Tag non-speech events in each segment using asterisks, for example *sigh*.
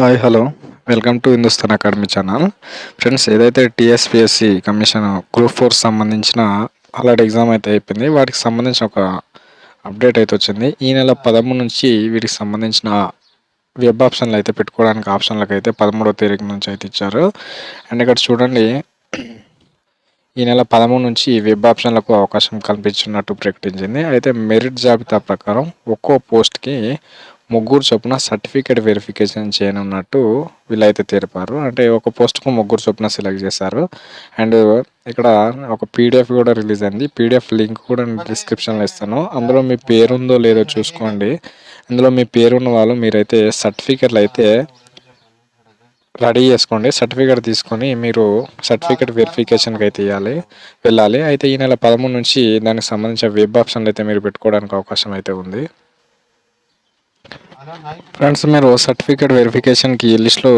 Hi hello. Welcome to Hindustan academy channel. Friends ఏదైతే TSPSC commission group four సంబంధించిన already exam అయితే అయిపోయింది వాటికి సంబంధించిన ఒక అప్డేట్ అయితే వచ్చింది. ఈ నెల పదమూడు నుంచి వీటికి సంబంధించిన వెబ్ ఆప్షన్లు అయితే పెట్టుకోవడానికి ఆప్షన్లకు అయితే పదమూడవ తేదీ నుంచి అయితే ఇచ్చారు. అండ్ ఇక్కడ చూడండి ఈ నెల పదమూడు నుంచి వెబ్ ఆప్షన్లకు అవకాశం కల్పించినట్టు ప్రకటించింది. అయితే మెరిట్ జాబితా ప్రకారం ఒక్కో పోస్ట్కి ముగ్గురు చొప్పున సర్టిఫికేట్ వెరిఫికేషన్ చేయనున్నట్టు వీళ్ళైతే తెలిపారు. అంటే ఒక పోస్ట్కు ముగ్గురు చొప్పున సెలెక్ట్ చేశారు. అండ్ ఇక్కడ ఒక పీడిఎఫ్ కూడా రిలీజ్ అయింది. పీడిఎఫ్ లింక్ కూడా డిస్క్రిప్షన్లో ఇస్తాను. అందులో మీ పేరుందో లేదో చూసుకోండి. అందులో మీ పేరున్న వాళ్ళు మీరైతే సర్టిఫికెట్లు అయితే రెడీ చేసుకోండి. సర్టిఫికేట్ తీసుకొని మీరు సర్టిఫికేట్ వెరిఫికేషన్కి అయితే ఇవ్వాలి వెళ్ళాలి. అయితే ఈ నెల పదమూడు నుంచి దానికి సంబంధించిన వెబ్ ఆప్షన్లు అయితే మీరు పెట్టుకోవడానికి అవకాశం అయితే ఉంది. ఫ్రెండ్స్ మీరు సర్టిఫికేట్ వెరిఫికేషన్కి ఈ లిస్ట్లో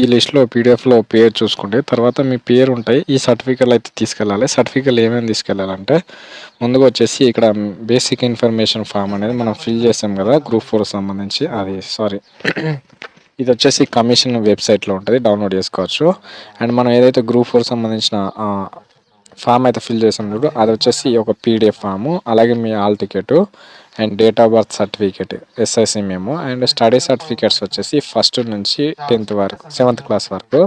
ఈ లిస్ట్లో పీడిఎఫ్లో పేరు చూసుకుంటే తర్వాత మీ పేరు ఉంటాయి ఈ సర్టిఫికేట్లు అయితే తీసుకెళ్ళాలి. సర్టిఫికేట్లు ఏమేమి తీసుకెళ్ళాలంటే ముందుగా వచ్చేసి ఇక్కడ బేసిక్ ఇన్ఫర్మేషన్ ఫామ్ అనేది మనం ఫిల్ చేసాం కదా గ్రూప్ ఫోర్ సంబంధించి. అది సారీ *clears throat* ఇది వచ్చేసి కమిషన్ వెబ్సైట్లో ఉంటుంది డౌన్లోడ్ చేసుకోవచ్చు. అండ్ మనం ఏదైతే గ్రూప్ ఫోర్ సంబంధించిన ఫామ్ అయితే ఫిల్ చేసాం చూడు అది వచ్చేసి ఒక పీడిఎఫ్ ఫాము అలాగే మీ hall ticket and date of birth certificate SIC memo and study certificates వచ్చేసి ఫస్ట్ నుంచి టెన్త్ వరకు సెవెంత్ క్లాస్ వరకు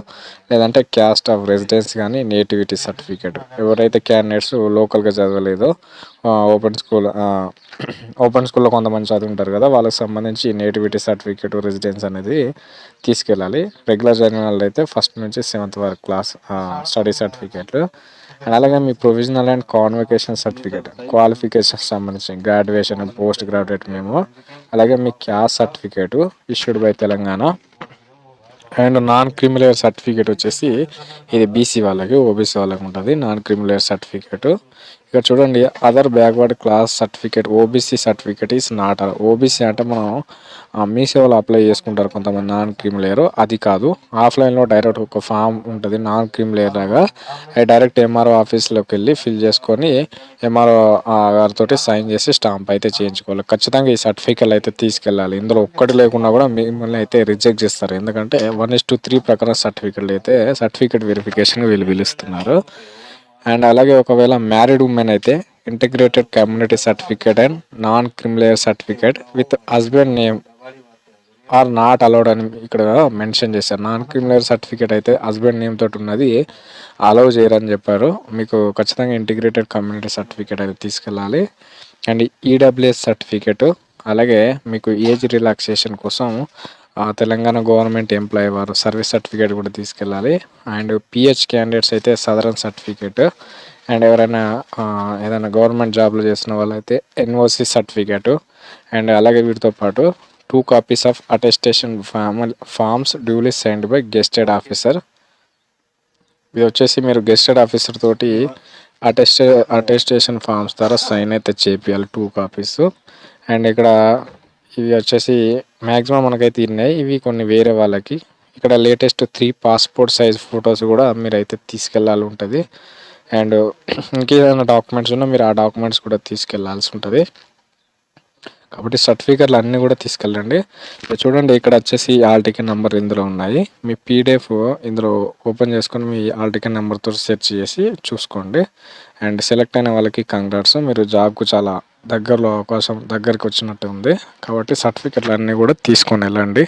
లేదంటే క్యాస్ట్ ఆఫ్ రెసిడెన్స్ కానీ నేటివిటీ సర్టిఫికేట్ ఎవరైతే క్యాండిడేట్స్ లోకల్గా చదవలేదో ఓపెన్ స్కూల్ ఓపెన్ స్కూల్లో కొంతమంది చదువుంటారు కదా వాళ్ళకి సంబంధించి నేటివిటీ సర్టిఫికేట్ రెసిడెన్స్ అనేది తీసుకెళ్ళాలి. రెగ్యులర్ చదివిన వాళ్ళు అయితే ఫస్ట్ నుంచి సెవెంత్ వరకు క్లాస్ స్టడీ సర్టిఫికేట్లు అలాగే మీ provisional and convocation certificate qualification సంబంధించి గ్రాడ్యుయేషన్ పోస్ట్ గ్రాడ్యుయేట్ మేము. అలాగే మీ caste certificate issued by Telangana. And non creamy layer certificate వచ్చేసి ఇది బీసీ వాళ్ళకి ఓబీసీ వాళ్ళకి ఉంటుంది. నాన్ క్రిమిలేయర్ సర్టిఫికేట్ ఇక్కడ చూడండి other backward class certificate OBC certificate is not OBC అంటే మనం మీ సేవలో అప్లై చేసుకుంటారు కొంతమంది నాన్ క్రీమ్ లేయర్ అది కాదు. ఆఫ్లైన్లో డైరెక్ట్ ఒక ఫామ్ ఉంటుంది నాన్ క్రీమ్ లేయర్ లాగా డైరెక్ట్ ఎంఆర్ఓ ఆఫీస్లోకి వెళ్ళి ఫిల్ చేసుకొని ఎంఆర్ఓ గారితో సైన్ చేసి స్టాంప్ అయితే చేయించుకోవాలి. ఖచ్చితంగా ఈ సర్టిఫికేట్లు అయితే తీసుకెళ్ళాలి. ఇందులో ఒక్కటి లేకుండా కూడా మిమ్మల్ని అయితే రిజెక్ట్ చేస్తారు. ఎందుకంటే వన్ ఇస్ టూ త్రీ ప్రకారం సర్టిఫికేట్లు అయితే సర్టిఫికేట్ వెరిఫికేషన్ వీళ్ళు పిలుస్తున్నారు. అండ్ అలాగే ఒకవేళ మ్యారీడ్ ఉమెన్ అయితే integrated community certificate and non creamy layer certificate with husband name are not allowed అని ఇక్కడ మెన్షన్ చేశారు. నాన్ క్రిమినల్ సర్టిఫికేట్ అయితే హస్బెండ్ నేమ్ తోటి ఉన్నది అలౌ చేయరని చెప్పారు. మీకు ఖచ్చితంగా ఇంటిగ్రేటెడ్ కమ్యూనిటీ సర్టిఫికేట్ అయితే తీసుకెళ్ళాలి. అండ్ ఈడబ్ల్యూఎస్ సర్టిఫికేట్ అలాగే మీకు ఏజ్ రిలాక్సేషన్ కోసం తెలంగాణ గవర్నమెంట్ ఎంప్లాయీ వారు సర్వీస్ సర్టిఫికేట్ కూడా తీసుకెళ్ళాలి. అండ్ పిహెచ్ క్యాండిడేట్స్ అయితే సదరన్ సర్టిఫికేట్. అండ్ ఎవరైనా ఏదైనా గవర్నమెంట్ జాబ్లో చేసిన వాళ్ళైతే ఎన్ఓసి సర్టిఫికేట్. అండ్ అలాగే వీటితో పాటు two copies of attestation form forms duly signed by gazetted officer ఇది వచ్చేసి మీరు గెస్టెడ్ ఆఫీసర్ తోటి అటెస్ట్ అటెస్టేషన్ ఫామ్స్ ద్వారా సైన్ అయితే చేపియాలి టూ కాపీస్ అండ్ ఇక్కడ ఇవి వచ్చేసి మ్యాక్సిమం మనకైతే ఉన్నాయి. ఇవి కొన్ని వేరే వాళ్ళకి. ఇక్కడ latest three passport size photos కూడా మీరు అయితే తీసుకెళ్ళాలి ఉంటుంది. అండ్ ఇంకేదైనా డాక్యుమెంట్స్ ఉన్నా మీరు ఆ డాక్యుమెంట్స్ కూడా తీసుకెళ్ళాల్సి ఉంటుంది. కాబట్టి సర్టిఫికెట్లు అన్నీ కూడా తీసుకెళ్ళండి. చూడండి ఇక్కడ వచ్చేసి ఆల్ టికెట్ నెంబర్ ఇందులో ఉన్నాయి. మీ పీడిఎఫ్ ఇందులో ఓపెన్ చేసుకొని మీ ఆల్ టికెట్ నెంబర్తో సెర్చ్ చేసి చూసుకోండి. అండ్ సెలెక్ట్ అయిన వాళ్ళకి కంగ్రాట్స్ మీరు జాబ్కు చాలా దగ్గరలో అవకాశం దగ్గరికి వచ్చినట్టు ఉంది. కాబట్టి సర్టిఫికెట్లు అన్నీ కూడా తీసుకొని వెళ్ళండి.